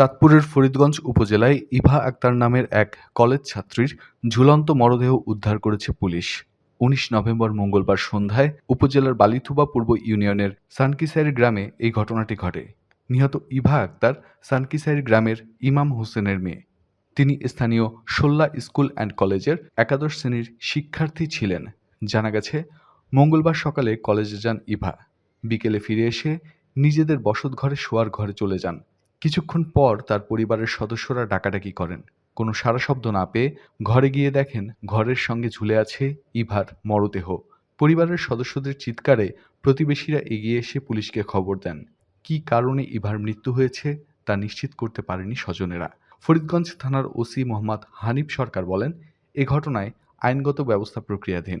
চাঁদপুরের ফরিদগঞ্জ উপজেলায় ইভা আক্তার নামের এক কলেজ ছাত্রীর ঝুলন্ত মরদেহ উদ্ধার করেছে পুলিশ। উনিশ নভেম্বর মঙ্গলবার সন্ধ্যায় উপজেলার বালিথুবা পূর্ব ইউনিয়নের সানকিসাইর গ্রামে এই ঘটনাটি ঘটে। নিহত ইভা আক্তার সানকিসাইর গ্রামের ইমাম হোসেনের মেয়ে। তিনি স্থানীয় সোল্লা স্কুল অ্যান্ড কলেজের একাদশ শ্রেণির শিক্ষার্থী ছিলেন। জানা গেছে, মঙ্গলবার সকালে কলেজে যান ইভা। বিকেলে ফিরে এসে নিজেদের বসতঘরে শোয়ার ঘরে চলে যান। কিছুক্ষণ পর তার পরিবারের সদস্যরা ডাকাডাকি করেন। কোনো সারা শব্দ না পেয়ে ঘরে গিয়ে দেখেন ঘরের সঙ্গে ঝুলে আছে ইভার মরদেহ। পরিবারের সদস্যদের চিৎকারে প্রতিবেশীরা এগিয়ে এসে পুলিশকে খবর দেন। কী কারণে ইভার মৃত্যু হয়েছে তা নিশ্চিত করতে পারেনি স্বজনেরা। ফরিদগঞ্জ থানার ওসি মোহাম্মদ হানিফ সরকার বলেন, এ ঘটনায় আইনগত ব্যবস্থা প্রক্রিয়াধীন।